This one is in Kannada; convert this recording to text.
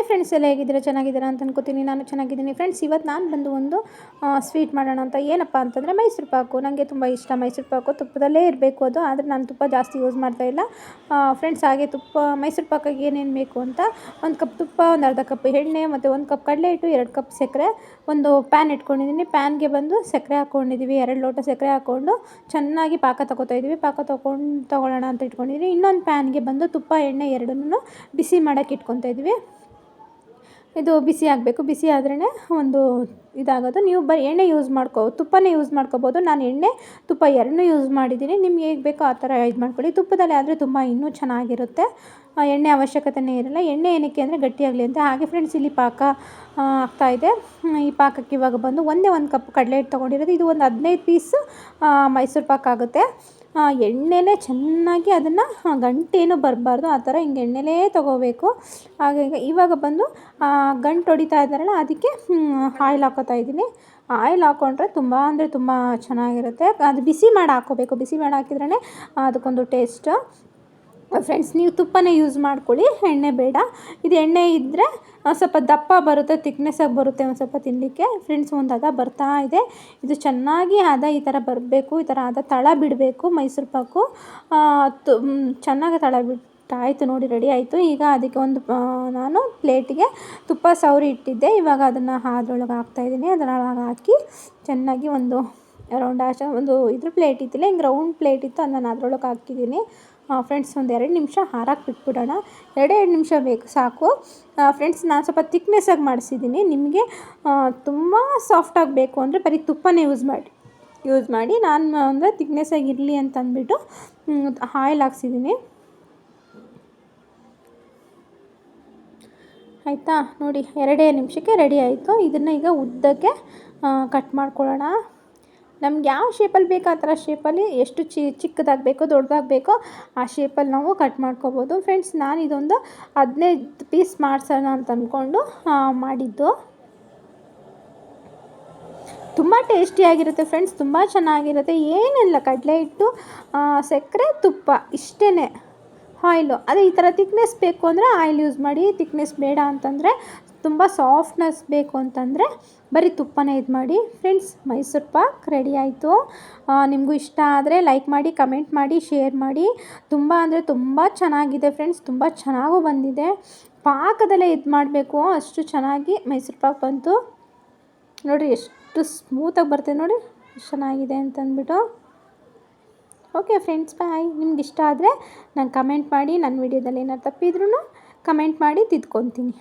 ಹಾಯ್ ಫ್ರೆಂಡ್ಸ್ ಎಲ್ಲ ಹೇಗಿದ್ದೀರಾ? ಚೆನ್ನಾಗಿದ್ದೀರಾ ಅಂತ ಅನ್ಕೋತೀನಿ. ನಾನು ಚೆನ್ನಾಗಿದ್ದೀನಿ. ಫ್ರೆಂಡ್ಸ್ ಇವತ್ತು ನಾನು ಬಂದು ಒಂದು ಸ್ವೀಟ್ ಮಾಡೋಣ ಅಂತ. ಏನಪ್ಪ ಅಂತಂದರೆ, ಮೈಸೂರು ಪಾಕು. ನನಗೆ ತುಂಬ ಇಷ್ಟ ಮೈಸೂರು ಪಾಕು. ತುಪ್ಪದಲ್ಲೇ ಇರಬೇಕು ಅದು, ಆದರೆ ನಾನು ತುಪ್ಪ ಜಾಸ್ತಿ ಯೂಸ್ ಮಾಡ್ತಾ ಇಲ್ಲ. ಫ್ರೆಂಡ್ಸ್ ಹಾಗೆ ತುಪ್ಪ, ಮೈಸೂರು ಪಾಕಾಗಿ ಏನೇನು ಬೇಕು ಅಂತ, ಒಂದು ಕಪ್ ತುಪ್ಪ, ಒಂದು ಅರ್ಧ ಕಪ್ ಎಣ್ಣೆ, ಮತ್ತು ಒಂದು ಕಪ್ ಕಡಲೆ ಹಿಟ್ಟು, ಎರಡು ಕಪ್ ಸಕ್ಕರೆ, ಒಂದು ಪ್ಯಾನ್ ಇಟ್ಕೊಂಡಿದ್ದೀನಿ. ಪ್ಯಾನ್ಗೆ ಬಂದು ಸಕ್ಕರೆ ಹಾಕ್ಕೊಂಡಿದ್ದೀವಿ ಎರಡು ಲೋಟ ಸಕ್ಕರೆ ಹಾಕ್ಕೊಂಡು ಚೆನ್ನಾಗಿ ಪಾಕ ತಗೋತಾ ಇದ್ದೀವಿ ಪಾಕ ತೊಗೊಂಡು, ತೊಗೊಳ್ಳೋಣ ಅಂತ ಇಟ್ಕೊಂಡಿದ್ದೀನಿ ಇನ್ನೊಂದು ಪ್ಯಾನ್ಗೆ ಬಂದು ತುಪ್ಪ, ಎಣ್ಣೆ ಎರಡನ್ನೂ ಬಿಸಿ ಮಾಡೋಕ್ಕೆ ಇಟ್ಕೊತಾ ಇದ್ದೀವಿ ಇದು ಬಿಸಿ ಆಗಬೇಕು. ಬಿಸಿ ಆದ್ರೇ ಒಂದು ಇದಾಗೋದು. ನೀವು ಬರೀ ಎಣ್ಣೆ ಯೂಸ್ ಮಾಡ್ಕೋ, ತುಪ್ಪನೇ ಯೂಸ್ ಮಾಡ್ಕೋಬೋದು. ನಾನು ಎಣ್ಣೆ, ತುಪ್ಪ ಎರಡನ್ನೂ ಯೂಸ್ ಮಾಡಿದ್ದೀನಿ. ನಿಮ್ಗೆ ಹೇಗೆ ಬೇಕೋ ಆ ಥರ ಇದು ಮಾಡ್ಕೊಳ್ಳಿ. ತುಪ್ಪದಲ್ಲಿ ಆದರೆ ತುಂಬ ಇನ್ನೂ ಚೆನ್ನಾಗಿರುತ್ತೆ. ಎಣ್ಣೆ ಅವಶ್ಯಕತೆಯೇ ಇರಲ್ಲ. ಎಣ್ಣೆ ಏನಕ್ಕೆ ಅಂದರೆ ಗಟ್ಟಿಯಾಗಲಿ ಅಂತ. ಹಾಗೆ ಫ್ರೆಂಡ್ಸ್ ಇಲ್ಲಿ ಪಾಕ ಆಗ್ತಾಯಿದೆ ಈ ಪಾಕಕ್ಕೆ ಇವಾಗ ಬಂದು ಒಂದೇ ಒಂದು ಕಪ್ ಕಡಲೆ ಹಿಟ್ಟು ತೊಗೊಂಡಿರೋದು. ಇದು ಒಂದು ಹದಿನೈದು ಪೀಸ್ ಮೈಸೂರು ಪಾಕ ಆಗುತ್ತೆ. ಎಣ್ಣೆನೇ ಚೆನ್ನಾಗಿ ಅದನ್ನು ಗಂಟೇನು ಬರಬಾರ್ದು. ಆ ಥರ ಹಿಂಗೆ ಎಣ್ಣೆಲೇ ತೊಗೋಬೇಕು. ಹಾಗೆ ಇವಾಗ ಬಂದು ಗಂಟು ಹೊಡಿತಾ ಇದ್ದಾರಲ್ಲ, ಅದಕ್ಕೆ ಆಯಿಲ್ ಹಾಕೋತಾ ಇದ್ದೀನಿ. ಆಯಿಲ್ ಹಾಕ್ಕೊಂಡ್ರೆ ತುಂಬ ಅಂದರೆ ತುಂಬ ಚೆನ್ನಾಗಿರುತ್ತೆ. ಅದು ಬಿಸಿ ಮಾಡಿ ಹಾಕೋಬೇಕು. ಬಿಸಿ ಮಾಡಿ ಹಾಕಿದ್ರೇ ಅದಕ್ಕೊಂದು ಟೇಸ್ಟ್ ಫ್ರೆಂಡ್ಸ್ ನೀವು ತುಪ್ಪನೇ ಯೂಸ್ ಮಾಡ್ಕೊಳ್ಳಿ, ಎಣ್ಣೆ ಬೇಡ. ಇದು ಎಣ್ಣೆ ಇದ್ದರೆ ಸ್ವಲ್ಪ ದಪ್ಪ ಬರುತ್ತೆ ತಿಕ್ನೆಸ್ಸಾಗಿ ಬರುತ್ತೆ ಒಂದು ಸ್ವಲ್ಪ ತಿನ್ನಲಿಕ್ಕೆ ಫ್ರೆಂಡ್ಸ್ ಒಂದು ಹದ ಬರ್ತಾ ಇದೆ. ಇದು ಚೆನ್ನಾಗಿ ಹದ ಈ ಥರ ಬರಬೇಕು, ಈ ಥರ ಹದ ತಳ ಬಿಡಬೇಕು ಮೈಸೂರು ಪಾಕು. ಚೆನ್ನಾಗಿ ತಳ ಬಿಟ್ಟಾಯಿತು ನೋಡಿ ರೆಡಿ ಆಯಿತು. ಈಗ ಅದಕ್ಕೆ ಒಂದು ನಾನು ಪ್ಲೇಟಿಗೆ ತುಪ್ಪ ಸವರಿ ಇಟ್ಟಿದ್ದೆ. ಇವಾಗ ಅದನ್ನು ಅದ್ರೊಳಗೆ ಹಾಕ್ತಾಯಿದ್ದೀನಿ ಅದರೊಳಗೆ ಹಾಕಿ ಚೆನ್ನಾಗಿ ಒಂದು ರೌಂಡ್ ಆಚೆ ಒಂದು ಇದ್ರ ಪ್ಲೇಟ್ ಇತ್ತಿಲ್ಲ, ಹಿಂಗೆ ರೌಂಡ್ ಪ್ಲೇಟ್ ಇತ್ತು, ಅದನ್ನು ಅದರೊಳಗೆ ಹಾಕಿದ್ದೀನಿ. ಫ್ರೆಂಡ್ಸ್ ಒಂದು ಎರಡು ನಿಮಿಷ ಹಾರಕ್ಕೆ ಬಿಟ್ಬಿಡೋಣ. ಎರಡೇ ಎರಡು ನಿಮಿಷ ಬೇಕು, ಸಾಕು. ಫ್ರೆಂಡ್ಸ್ ನಾನು ಸ್ವಲ್ಪ ತಿಕ್ನೆಸ್ಸಾಗಿ ಮಾಡಿಸಿದ್ದೀನಿ ನಿಮಗೆ ತುಂಬ ಸಾಫ್ಟಾಗಿ ಬೇಕು ಅಂದರೆ ಬರೀ ತುಪ್ಪನೇ ಯೂಸ್ ಮಾಡಿ. ಯೂಸ್ ಮಾಡಿ. ನಾನು ಅಂದರೆ ತಿಕ್ನೆಸ್ಸಾಗಿ ಇರಲಿ ಅಂತ ಅಂದ್ಬಿಟ್ಟು ಆಯಿಲ್ ಹಾಕ್ಸಿದ್ದೀನಿ ಆಯಿತಾ? ನೋಡಿ, ಎರಡೇ ನಿಮಿಷಕ್ಕೆ ರೆಡಿ ಆಯಿತು. ಇದನ್ನು ಈಗ ಉದ್ದಕ್ಕೆ ಕಟ್ ಮಾಡ್ಕೊಳ್ಳೋಣ. ನಮ್ಗೆ ಯಾವ ಶೇಪಲ್ಲಿ ಬೇಕೋ ಆ ಥರ ಶೇಪಲ್ಲಿ ಎಷ್ಟು ಚಿ ಚಿಕ್ಕದಾಗಿ ಬೇಕೋ ದೊಡ್ಡದಾಗಿ ಬೇಕೋ ಆ ಶೇಪಲ್ಲಿ ನಾವು ಕಟ್ ಮಾಡ್ಕೋಬೋದು. ಫ್ರೆಂಡ್ಸ್ ನಾನು ಇದೊಂದು ಹದಿನೈದು ಪೀಸ್ ಮಾಡಿಸೋಣ ಅಂತ ಅಂದ್ಕೊಂಡು ಮಾಡಿದ್ದು. ತುಂಬ ಟೇಸ್ಟಿಯಾಗಿರುತ್ತೆ ಫ್ರೆಂಡ್ಸ್ ತುಂಬ ಚೆನ್ನಾಗಿರುತ್ತೆ. ಏನಿಲ್ಲ, ಕಡಲೆ ಹಿಟ್ಟು ಸಕ್ಕರೆ, ತುಪ್ಪ ಇಷ್ಟೇ ಆಯಿಲು ಅದೇ ಈ ಥರ ತಿಕ್ನೆಸ್ ಬೇಕು ಅಂದರೆ ಆಯಿಲ್ ಯೂಸ್ ಮಾಡಿ ತಿಕ್ನೆಸ್ ಬೇಡ ಅಂತಂದರೆ ತುಂಬ ಸಾಫ್ಟ್ನೆಸ್ ಬೇಕು ಅಂತಂದರೆ ಬರೀ ತುಪ್ಪನೇ ಇದು ಮಾಡಿ. ಫ್ರೆಂಡ್ಸ್ ಮೈಸೂರು ಪಾಕ್ ರೆಡಿ ಆಯಿತು. ನಿಮಗೂ ಇಷ್ಟ ಆದರೆ ಲೈಕ್ ಮಾಡಿ ಕಮೆಂಟ್ ಮಾಡಿ ಶೇರ್ ಮಾಡಿ. ತುಂಬ ಅಂದರೆ ತುಂಬ ಚೆನ್ನಾಗಿದೆ ಫ್ರೆಂಡ್ಸ್ ತುಂಬ ಚೆನ್ನಾಗೂ ಬಂದಿದೆ. ಪಾಕದಲ್ಲೇ ಇದು ಮಾಡಬೇಕು, ಅಷ್ಟು ಚೆನ್ನಾಗಿ ಮೈಸೂರು ಪಾಕ್ ಬಂತು. ನೋಡಿರಿ ಎಷ್ಟು ಸ್ಮೂತಾಗಿ ಬರ್ತದೆ ನೋಡಿ ಚೆನ್ನಾಗಿದೆ ಅಂತಂದ್ಬಿಟ್ಟು. ಓಕೆ ಫ್ರೆಂಡ್ಸ್ ಬಾಯ್ ನಿಮ್ಗೆ ಇಷ್ಟ ಆದರೆ ನಾನು ಕಮೆಂಟ್ ಮಾಡಿ ನನ್ನ ವಿಡಿಯೋದಲ್ಲಿ ಏನಾರು ತಪ್ಪಿದ್ರೂ ಕಮೆಂಟ್ ಮಾಡಿ ತಿದ್ಕೊತೀನಿ.